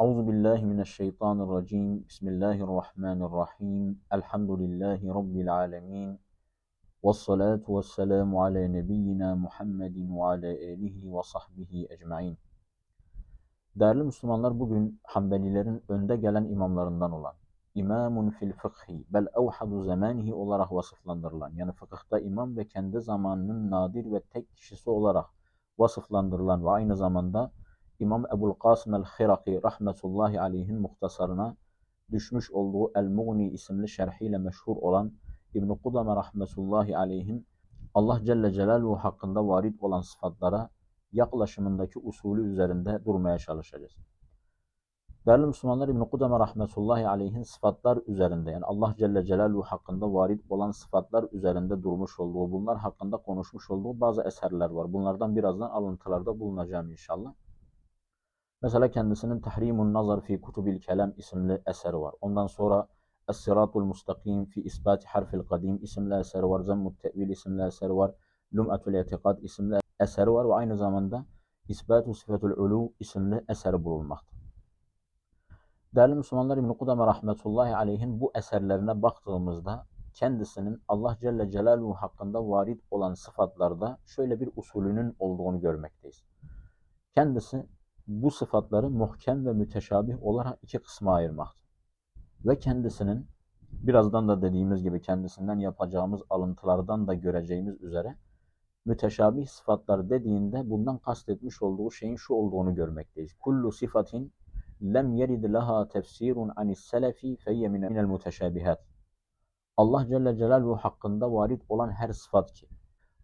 أعوذ بالله من الشيطان الرجيم بسم الله الرحمن الرحيم الحمد لله رب العالمين والصلاة والسلام على نبينا Muhammed وعلى آله وصحبه ecmaîn. Değerli Müslümanlar bugün Hanbelilerin önde gelen imamlarından olan İmamun fil fıkhi bel evhadu zamanihi olarak vasıflandırılan yani fıkıhta imam ve kendi zamanının nadir ve tek kişisi olarak vasıflandırılan ve aynı zamanda İmam Ebul Kasım el-Hiraki rahmetullahi aleyhin muhtasarına düşmüş olduğu El-Mughni isimli şerhiyle meşhur olan İbn-i Kudame rahmetullahi aleyhin Allah Celle Celaluhu hakkında varit olan sıfatlara yaklaşımındaki usulü üzerinde durmaya çalışacağız. Değerli Müslümanlar İbn-i Kudame rahmetullahi aleyhin sıfatlar üzerinde yani Allah Celle Celaluhu hakkında varit olan sıfatlar üzerinde durmuş olduğu, bunlar hakkında konuşmuş olduğu bazı eserler var. Bunlardan birazdan alıntılarda bulunacağım inşallah. Mesela kendisinin Tahrimun Nazar fi Kutubil Kelam isimli eseri var. Ondan sonra Es-Siratul Mustakim fi İsbati Harfil Kadim isimli eseri var. Zemmut Te'vil isimli eseri var. Lum'atul İtikad isimli eseri var ve aynı zamanda İsbatu Sıfatul Ulu isimli eseri bulunmakta. Değerli Müslümanlar İbn-i Kudame rahmetullahi aleyhin bu eserlerine baktığımızda kendisinin Allah Celle Celaluhu hakkında varit olan sıfatlarda şöyle bir usulünün olduğunu görmekteyiz. Kendisi bu sıfatları muhkem ve müteşabih olarak iki kısma ayırmakta. Ve kendisinin birazdan da dediğimiz gibi kendisinden yapacağımız alıntılardan da göreceğimiz üzere müteşabih sıfatlar dediğinde bundan kastetmiş olduğu şeyin şu olduğunu görmekteyiz. Kullu sifatin lem yerid laha tefsirun anis selefi feyye minel muteşabihat. Allah Celle Celaluhu hakkında varit olan her sıfat ki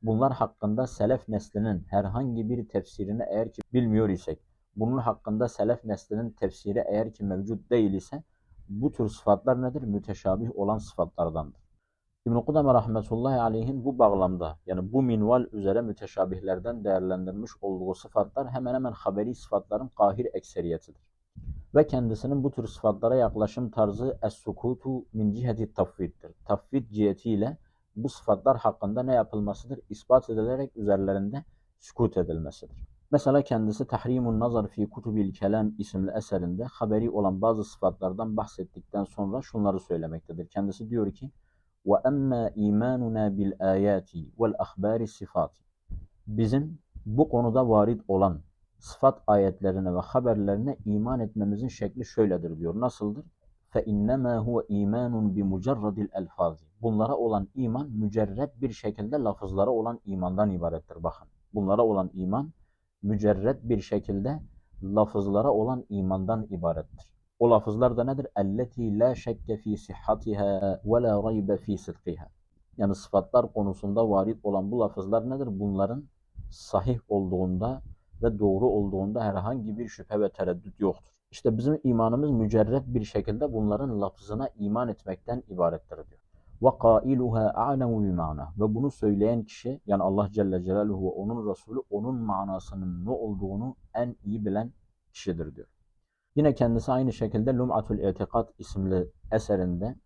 bunlar hakkında selef neslinin herhangi bir tefsirini eğer ki bilmiyor isek bunun hakkında selef neslinin tefsiri eğer ki mevcut değil ise bu tür sıfatlar nedir? Müteşabih olan sıfatlardandır. İbn-i Kudame rahmetullahi aleyhin bu bağlamda yani bu minval üzere müteşabihlerden değerlendirmiş olduğu sıfatlar hemen hemen haberi sıfatların kahir ekseriyetidir. Ve kendisinin bu tür sıfatlara yaklaşım tarzı es-sukutu min ciheti tafviddir. Tafvid cihetiyle bu sıfatlar hakkında ne yapılmasıdır? İspat edilerek üzerlerinde sükut edilmesidir. Mesela kendisi Tahrimun Nazar fi Kutubil Kelam isimli eserinde haberi olan bazı sıfatlardan bahsettikten sonra şunları söylemektedir. Kendisi diyor ki: "Ve emma imanuna bil ayati vel ahbari sifati." Bizim bu konuda varit olan sıfat ayetlerine ve haberlerine iman etmemizin şekli şöyledir diyor. Nasıldır? Huve imanun bi mucerradil elfazi. Bunlara olan iman mücerred bir şekilde lafızlara olan imandan ibarettir. Bakın. Bunlara olan iman mücerred bir şekilde lafızlara olan imandan ibarettir. O lafızlar da nedir? Elleti la şekke fi sihhatiha ve la raybe fi. Yani sıfatlar konusunda varit olan bu lafızlar nedir? Bunların sahih olduğunda ve doğru olduğunda herhangi bir şüphe ve tereddüt yoktur. İşte bizim imanımız mücerred bir şekilde bunların lafzına iman etmekten ibarettir diyor Ve kailuha a'lemu bima'na. Ve bunu söyleyen kişi yani Allah Celle Celaluhu ve onun Resulü onun manasının ne olduğunu en iyi bilen kişidir diyor. Yine kendisi aynı şekilde Lum'atul İtikad isimli eserinde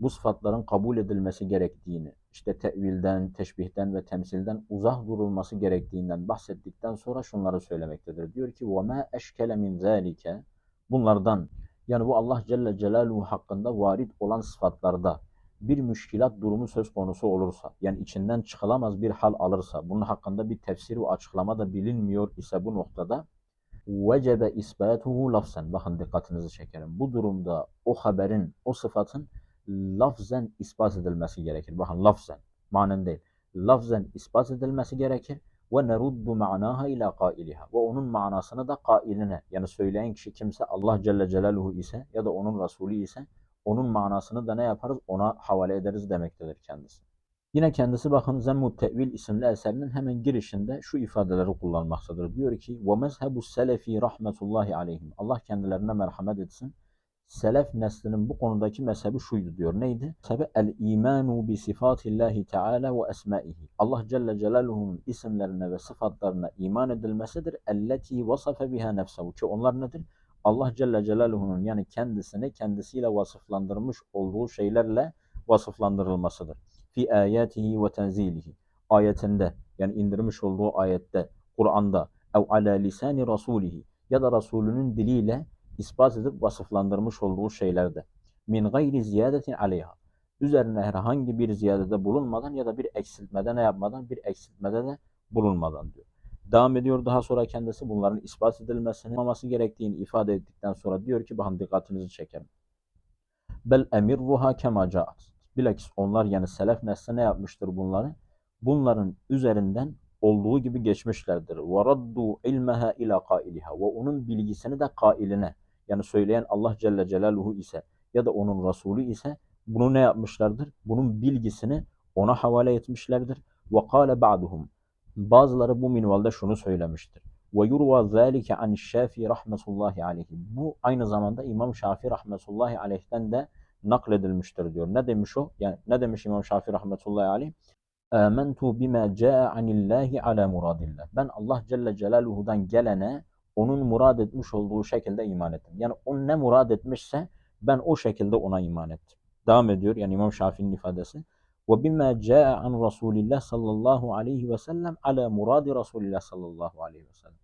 bu sıfatların kabul edilmesi gerektiğini, işte tevilden, teşbihten ve temsilden uzak durulması gerektiğinden bahsettikten sonra şunları söylemektedir. Diyor ki وَمَا اَشْكَلَ مِنْ ذَٰلِكَ Bunlardan yani bu Allah Celle Celaluhu hakkında varit olan sıfatlarda bir müşkilat durumu söz konusu olursa, yani içinden çıkılamaz bir hal alırsa, bunun hakkında bir tefsir ve açıklama da bilinmiyor ise bu noktada vecebe isbatuhu lafzen. Bakın dikkatinizi çekerim. Bu durumda o haberin, o sıfatın lafzen ispat edilmesi gerekir. Bakın lafzen, manen değil. Lafzen ispat edilmesi gerekir ve neruddu ma'naha ila kailiha. Ve onun manasını da kailine yani söyleyen kişi kimse Allah Celle Celaluhu ise ya da onun Resulü ise onun manasını da ne yaparız? Ona havale ederiz demektedir kendisi. Yine kendisi bakın Zemmut Te'vil isimli eserinin hemen girişinde şu ifadeleri kullanmaktadır. Diyor ki وَمَزْهَبُ السَّلَفِ rahmetullahi aleyhim. Allah kendilerine merhamet etsin. Selef neslinin bu konudaki mezhebi şuydu diyor. Neydi? Tabi el imanu bi sifatillahi teala ve esmaihi. Allah Celle Celaluhu'nun isimlerine ve sıfatlarına iman edilmesidir. Elleti vasafe biha nefsehu. Ki onlar nedir? Allah Celle Celaluhu'nun yani kendisini kendisiyle vasıflandırmış olduğu şeylerle vasıflandırılmasıdır. Fi ayatihi ve tenzilihi. Ayetinde yani indirmiş olduğu ayette, Kur'an'da ev ala lisani rasulihi ya da Resulünün diliyle ispat edip vasıflandırmış olduğu şeylerde. Min gayri ziyadetin aleyha. Üzerine herhangi bir ziyadede bulunmadan ya da bir eksiltmede ne yapmadan, bir eksiltmede de bulunmadan diyor. Devam ediyor daha sonra kendisi bunların ispat edilmesini olmaması gerektiğini ifade ettikten sonra diyor ki bakın dikkatinizi çekerim. Bel emirruha kema caat. Bilakis onlar yani selef nesli ne yapmıştır bunları? Bunların üzerinden olduğu gibi geçmişlerdir. Raddu ilmeha ila kailiha. Ve onun bilgisini de kailine yani söyleyen Allah Celle Celaluhu ise ya da onun Resulü ise bunu ne yapmışlardır? Bunun bilgisini ona havale etmişlerdir. Kâle ba'duhum. Bazıları bu minvalde şunu söylemiştir. Ve yurva zâlike an Şafii rahmetullahi aleyhi. Bu aynı zamanda İmam Şafii rahmetullahi aleyh'ten de nakledilmiştir diyor. Ne demiş o? Yani ne demiş İmam Şafii rahmetullahi aleyh? Âmentu bima câe anillahi ala muradillah. Ben Allah Celle Celaluhu'dan gelene onun murad etmiş olduğu şekilde iman ettim. Yani o ne murad etmişse ben o şekilde ona iman ettim. Devam ediyor yani İmam Şafii'nin ifadesi. Ve bima caa an Rasulillah sallallahu aleyhi ve sellem ala muradi Rasulillah sallallahu aleyhi ve sellem.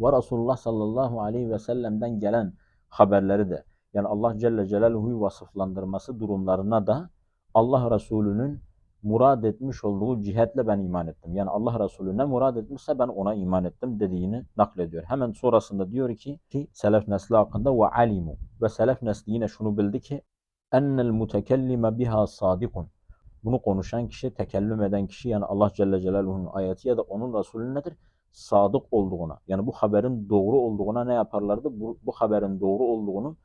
Ve Resulullah sallallahu aleyhi ve sellem'den gelen haberleri de yani Allah Celle Celaluhu'yu vasıflandırması durumlarına da Allah Resulü'nün murad etmiş olduğu cihetle ben iman ettim. Yani Allah Resulü ne murad etmişse ben ona iman ettim dediğini naklediyor. Hemen sonrasında diyor ki, ki selef nesli hakkında ve alimu ve selef nesli yine şunu bildi ki ennel mutekellime biha sadikun. Bunu konuşan kişi, tekellüm eden kişi yani Allah Celle Celaluhu'nun ayeti ya da onun Resulü nedir? Sadık olduğuna yani bu haberin doğru olduğuna ne yaparlardı? Bu, bu haberin doğru olduğunu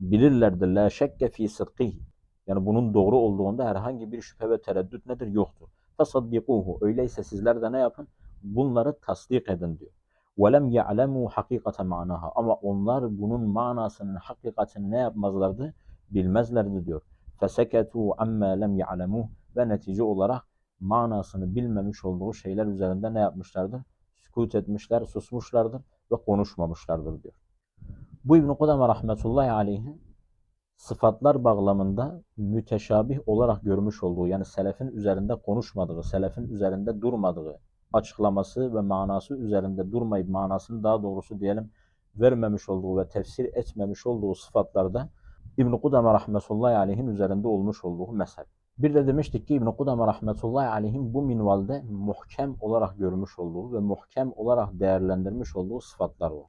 bilirlerdi. La şekke fi sıdkihi. Yani bunun doğru olduğunda herhangi bir şüphe ve tereddüt nedir? Yoktur. Fasaddikuhu. Öyleyse sizler de ne yapın? Bunları tasdik edin diyor. وَلَمْ يَعْلَمُوا حَقِيقَةَ مَعْنَاهَا Ama onlar bunun manasının hakikatini ne yapmazlardı? Bilmezlerdi diyor. فَسَكَتُوا عَمَّا لَمْ يَعْلَمُوا Ve netice olarak manasını bilmemiş olduğu şeyler üzerinde ne yapmışlardır? Sükut etmişler, susmuşlardır ve konuşmamışlardır diyor. Bu İbn-i Kudame rahmetullahi aleyhi sıfatlar bağlamında müteşabih olarak görmüş olduğu yani selefin üzerinde konuşmadığı, selefin üzerinde durmadığı açıklaması ve manası üzerinde durmayıp manasını daha doğrusu diyelim vermemiş olduğu ve tefsir etmemiş olduğu sıfatlarda İbn-i Kudame rahmetullahi aleyhin üzerinde olmuş olduğu mesele. Bir de demiştik ki İbn-i Kudame rahmetullahi aleyhin bu minvalde muhkem olarak görmüş olduğu ve muhkem olarak değerlendirmiş olduğu sıfatlar var.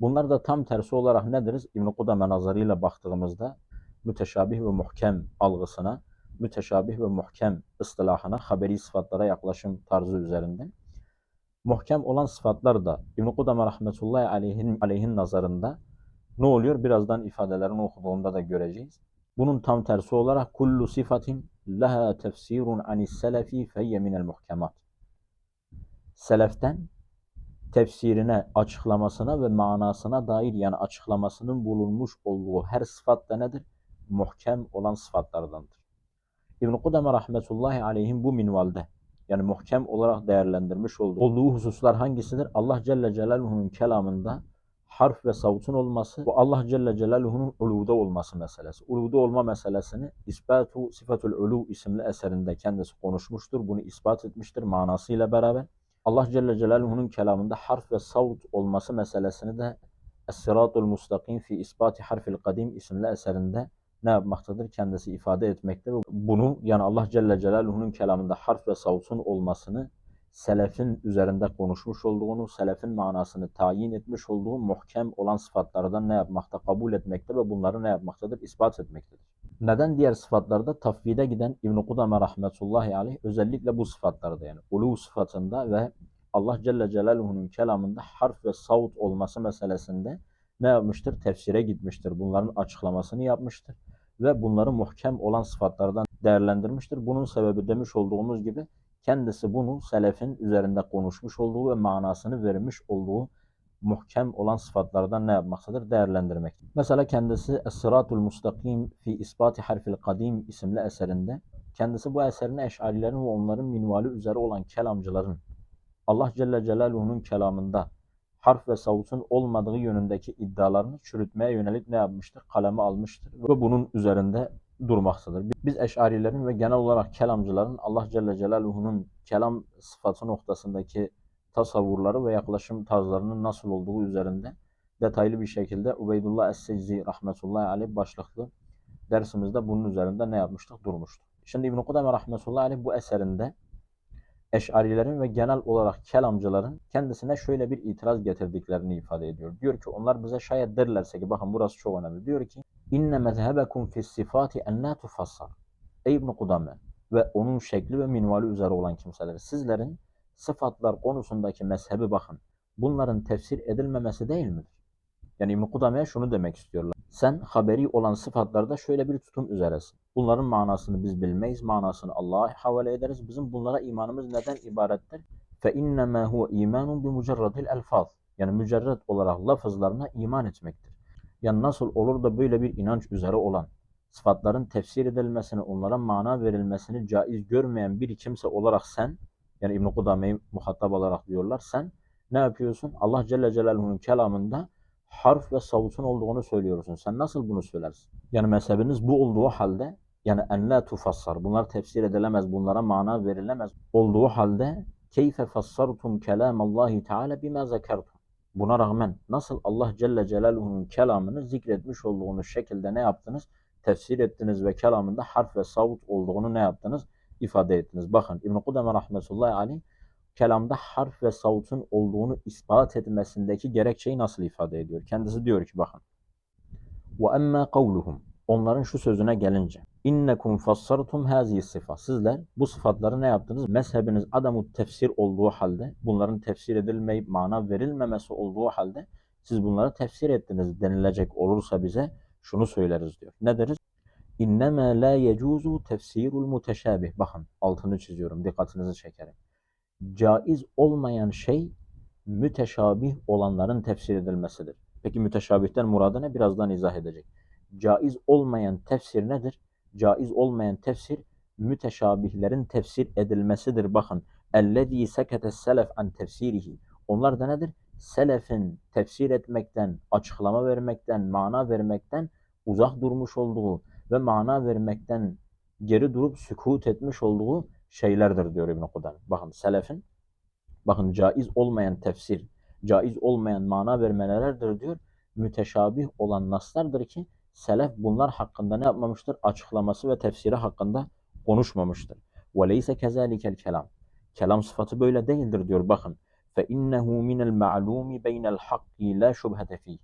Bunlar da tam tersi olarak ne deriz? İbn-i Kudame nazarıyla baktığımızda müteşabih ve muhkem algısına, müteşabih ve muhkem ıstılahına, haberi sıfatlara yaklaşım tarzı üzerinde. Muhkem olan sıfatlar da İbn-i Kudame rahmetullahi aleyhin, aleyhin nazarında ne oluyor? Birazdan ifadelerini okuduğunda da göreceğiz. Bunun tam tersi olarak kullu sifatin leha tefsirun anis selefi feyye minel muhkemat. Seleften tefsirine, açıklamasına ve manasına dair yani açıklamasının bulunmuş olduğu her sıfat da nedir? Muhkem olan sıfatlardandır. İbn-i Kudame rahmetullahi aleyhim bu minvalde yani muhkem olarak değerlendirmiş olduğu, olduğu hususlar hangisidir? Allah Celle Celaluhu'nun kelamında harf ve savutun olması bu Allah Celle Celaluhu'nun uluda olması meselesi. Uluda olma meselesini İsbatu Sifatul Ulu isimli eserinde kendisi konuşmuştur. Bunu ispat etmiştir manasıyla beraber. Allah Celle Celaluhu'nun kelamında harf ve savut olması meselesini de Es-Siratul Mustakim fi İsbati Harfil Kadim isimli eserinde ne yapmaktadır? Kendisi ifade etmektedir. Bunu yani Allah Celle Celaluhu'nun kelamında harf ve savutun olmasını selefin üzerinde konuşmuş olduğunu, selefin manasını tayin etmiş olduğu muhkem olan sıfatlardan ne yapmakta? Kabul etmekte ve bunları ne yapmaktadır? İspat etmektedir. Neden diğer sıfatlarda tafvide giden İbn-i Kudame rahmetullahi aleyh özellikle bu sıfatlarda yani ulu sıfatında ve Allah Celle Celaluhu'nun kelamında harf ve savut olması meselesinde ne yapmıştır? Tefsire gitmiştir. Bunların açıklamasını yapmıştır. Ve bunları muhkem olan sıfatlardan değerlendirmiştir. Bunun sebebi demiş olduğumuz gibi kendisi bunu selefin üzerinde konuşmuş olduğu ve manasını vermiş olduğu muhkem olan sıfatlardan ne yapmaktadır? Değerlendirmek. Mesela kendisi Es-Sıratul Mustakim fi İspati Harfil Kadim isimli eserinde kendisi bu eserini eşarilerin ve onların minvali üzere olan kelamcıların Allah Celle Celaluhu'nun kelamında harf ve savutun olmadığı yönündeki iddialarını çürütmeye yönelik ne yapmıştır? Kaleme almıştır ve bunun üzerinde durmaktadır. Biz eşarilerin ve genel olarak kelamcıların Allah Celle Celaluhu'nun kelam sıfatı noktasındaki tasavvurları ve yaklaşım tarzlarının nasıl olduğu üzerinde detaylı bir şekilde Ubeydullah Es-Seczi rahmetullahi aleyh başlıklı dersimizde bunun üzerinde ne yapmıştık? Durmuştuk. Şimdi İbn-i Kudame rahmetullahi aleyh bu eserinde Eş'arilerin ve genel olarak kelamcıların kendisine şöyle bir itiraz getirdiklerini ifade ediyor. Diyor ki onlar bize şayet derlerse ki bakın burası çok önemli. Diyor ki inne mezhebekum fis sifati en la tufassar. Ey İbn Kudame ve onun şekli ve minvali üzere olan kimseler sizlerin sıfatlar konusundaki mezhebi bakın. Bunların tefsir edilmemesi değil midir? Yani İbn Kudame'ye şunu demek istiyorlar. Sen haberi olan sıfatlarda şöyle bir tutum üzeresin. Bunların manasını biz bilmeyiz. Manasını Allah'a havale ederiz. Bizim bunlara imanımız neden ibarettir? Huve imanun bi mucerradil elfaz. Yani mücerred olarak lafızlarına iman etmektir. Yani nasıl olur da böyle bir inanç üzere olan, sıfatların tefsir edilmesini, onlara mana verilmesini caiz görmeyen bir kimse olarak sen, yani İbn-i Kudame'yi muhatap olarak diyorlar, sen ne yapıyorsun? Allah Celle Celaluhu'nun kelamında harf ve savutun olduğunu söylüyorsun. Sen nasıl bunu söylersin? Yani mezhebiniz bu olduğu halde yani en la tufassar. Bunlar tefsir edilemez, bunlara mana verilemez olduğu halde keyfe fassartum kelamallahi teala bima zekertum. Buna rağmen nasıl Allah Celle Celaluhu'nun kelamını zikretmiş olduğunuz şekilde ne yaptınız? Tefsir ettiniz ve kelamında harf ve savut olduğunu ne yaptınız? ifade ettiniz. Bakın İbn-i Kudame rahmetullahi aleyh kelamda harf ve savutun olduğunu ispat etmesindeki gerekçeyi nasıl ifade ediyor? Kendisi diyor ki bakın. Emmâ kavluhum. Onların şu sözüne gelince. İnnekum fassartum hazihi sıfat. Sizler bu sıfatları ne yaptınız? Mezhebiniz adamut tefsir olduğu halde, bunların tefsir edilmeyip mana verilmemesi olduğu halde siz bunları tefsir ettiniz denilecek olursa bize şunu söyleriz diyor. Ne deriz? İnnemâ la yecuzu tefsirul muteşabih. Bakın altını çiziyorum, dikkatinizi çekerim caiz olmayan şey müteşabih olanların tefsir edilmesidir. Peki müteşabihten muradı ne? Birazdan izah edecek. Caiz olmayan tefsir nedir? Caiz olmayan tefsir müteşabihlerin tefsir edilmesidir. Bakın. اَلَّذ۪ي سَكَتَ selef an tefsirihi. Onlar da nedir? Selefin tefsir etmekten, açıklama vermekten, mana vermekten uzak durmuş olduğu ve mana vermekten geri durup sükut etmiş olduğu şeylerdir diyor İbn Kudame. Bakın selefin bakın caiz olmayan tefsir, caiz olmayan mana vermelerdir diyor. Müteşabih olan naslardır ki selef bunlar hakkında ne yapmamıştır? Açıklaması ve tefsiri hakkında konuşmamıştır. وَلَيْسَ كَذَٰلِكَ الْكَلَامِ Kelam sıfatı böyle değildir diyor bakın. فَاِنَّهُ مِنَ الْمَعْلُومِ بَيْنَ الْحَقِّ لَا شُبْهَةَ ف۪يهِ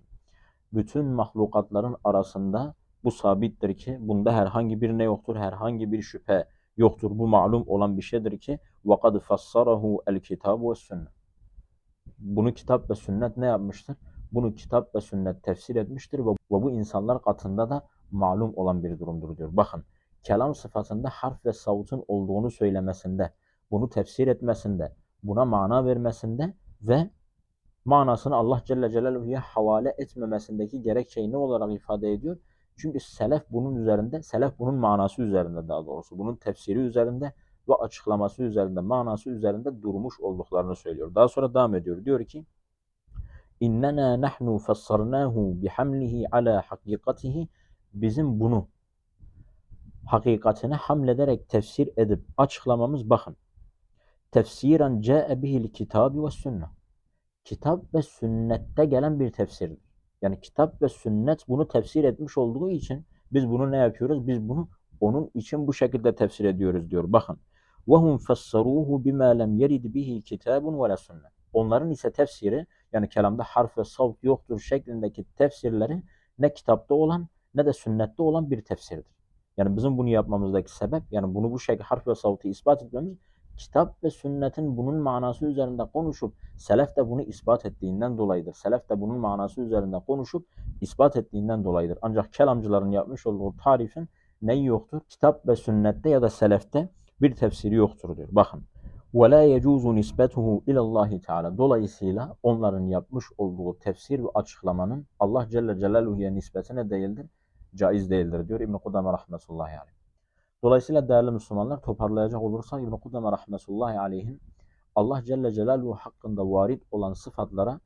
Bütün mahlukatların arasında bu sabittir ki bunda herhangi bir ne yoktur, herhangi bir şüphe yoktur. Bu malum olan bir şeydir ki وَقَدْ فَصَّرَهُ الْكِتَابُ وَالسُنَّةِ Bunu kitap ve sünnet ne yapmıştır? Bunu kitap ve sünnet tefsir etmiştir ve bu insanlar katında da malum olan bir durumdur diyor. Bakın kelam sıfatında harf ve savutun olduğunu söylemesinde, bunu tefsir etmesinde, buna mana vermesinde ve manasını Allah Celle Celaluhu'ya havale etmemesindeki gerekçeyi ne olarak ifade ediyor? Çünkü selef bunun üzerinde, selef bunun manası üzerinde daha doğrusu, bunun tefsiri üzerinde ve açıklaması üzerinde, manası üzerinde durmuş olduklarını söylüyor. Daha sonra devam ediyor. Diyor ki, İnnena nahnu fassarnahu bihamlihi ala hakikatihi bizim bunu hakikatine hamlederek tefsir edip açıklamamız bakın. Tefsiren ca'e bihil kitabi ve sünnet. Kitap ve sünnette gelen bir tefsirdir. Yani kitap ve sünnet bunu tefsir etmiş olduğu için biz bunu ne yapıyoruz? Biz bunu onun için bu şekilde tefsir ediyoruz diyor. Bakın. وَهُمْ فَسَّرُوهُ بِمَا لَمْ يَرِدْ بِهِ كِتَابٌ وَلَا سُنَّةٌ Onların ise tefsiri yani kelamda harf ve savt yoktur şeklindeki tefsirleri ne kitapta olan ne de sünnette olan bir tefsirdir. Yani bizim bunu yapmamızdaki sebep yani bunu bu şekilde harf ve savtı ispat etmemiz kitap ve sünnetin bunun manası üzerinde konuşup selef de bunu ispat ettiğinden dolayıdır. Selef de bunun manası üzerinde konuşup ispat ettiğinden dolayıdır. Ancak kelamcıların yapmış olduğu tarifin neyi yoktur? Kitap ve sünnette ya da selefte bir tefsiri yoktur diyor. Bakın. وَلَا يَجُوزُ نِسْبَتُهُ اِلَى اللّٰهِ Teala. Dolayısıyla onların yapmış olduğu tefsir ve açıklamanın Allah Celle Celaluhu'ya nispetine değildir, caiz değildir diyor İbn-i Kudame Rahmetullahi Aleyh. Dolayısıyla değerli Müslümanlar toparlayacak olursak İbn-i Kudame Rahmetullahi Aleyh'in Allah Celle Celaluhu hakkında varit olan sıfatlara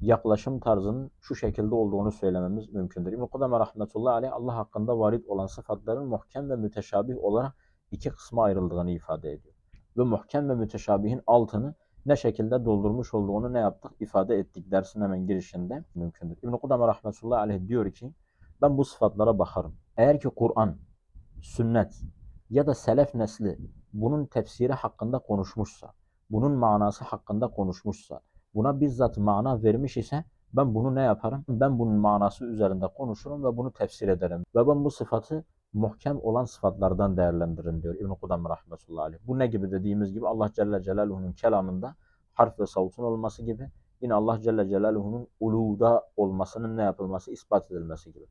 yaklaşım tarzının şu şekilde olduğunu söylememiz mümkündür. İbn-i Kudame Rahmetullahi Aleyh Allah hakkında varit olan sıfatların muhkem ve müteşabih olarak iki kısma ayrıldığını ifade ediyor. Ve muhkem ve müteşabihin altını ne şekilde doldurmuş olduğunu ne yaptık? ifade ettik dersin hemen girişinde mümkündür. İbn-i Kudame rahmetullahi aleyh diyor ki ben bu sıfatlara bakarım. Eğer ki Kur'an, sünnet ya da selef nesli bunun tefsiri hakkında konuşmuşsa, bunun manası hakkında konuşmuşsa, buna bizzat mana vermiş ise ben bunu ne yaparım? Ben bunun manası üzerinde konuşurum ve bunu tefsir ederim. Ve ben bu sıfatı muhkem olan sıfatlardan değerlendiririm diyor İbn-i Kudam rahmetullahi aleyh. Bu ne gibi dediğimiz gibi Allah Celle Celaluhu'nun kelamında harf ve savutun olması gibi yine Allah Celle Celaluhu'nun uluda olmasının ne yapılması, ispat edilmesi gibi.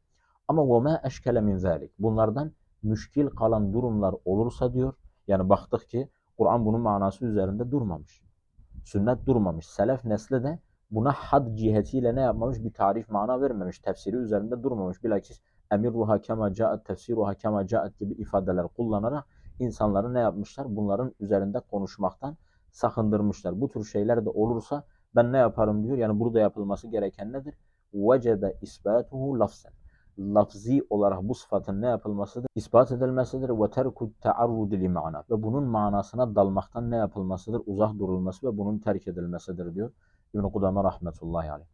Ama وَمَا اَشْكَلَ مِنْ ذَٰلِكِ Bunlardan müşkil kalan durumlar olursa diyor, yani baktık ki Kur'an bunun manası üzerinde durmamış. Sünnet durmamış. Selef nesli de buna had cihetiyle ne yapmamış? Bir tarif mana vermemiş. Tefsiri üzerinde durmamış. Bilakis emirruha kema caet, tefsiruha kema caet gibi ifadeler kullanarak insanları ne yapmışlar? Bunların üzerinde konuşmaktan sakındırmışlar. Bu tür şeyler de olursa ben ne yaparım diyor. Yani burada yapılması gereken nedir? Vecebe isbatuhu lafzen. Lafzi olarak bu sıfatın ne yapılmasıdır? İspat edilmesidir. Ve terku taarrudi li mana. Ve bunun manasına dalmaktan ne yapılmasıdır? Uzak durulması ve bunun terk edilmesidir diyor. İbn-i Kudame rahmetullahi aleyh.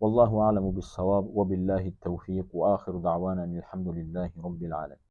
Vallahu alemu bis savab ve billahi tevfik ve ahiru da'vanen elhamdülillahi rabbil alemin.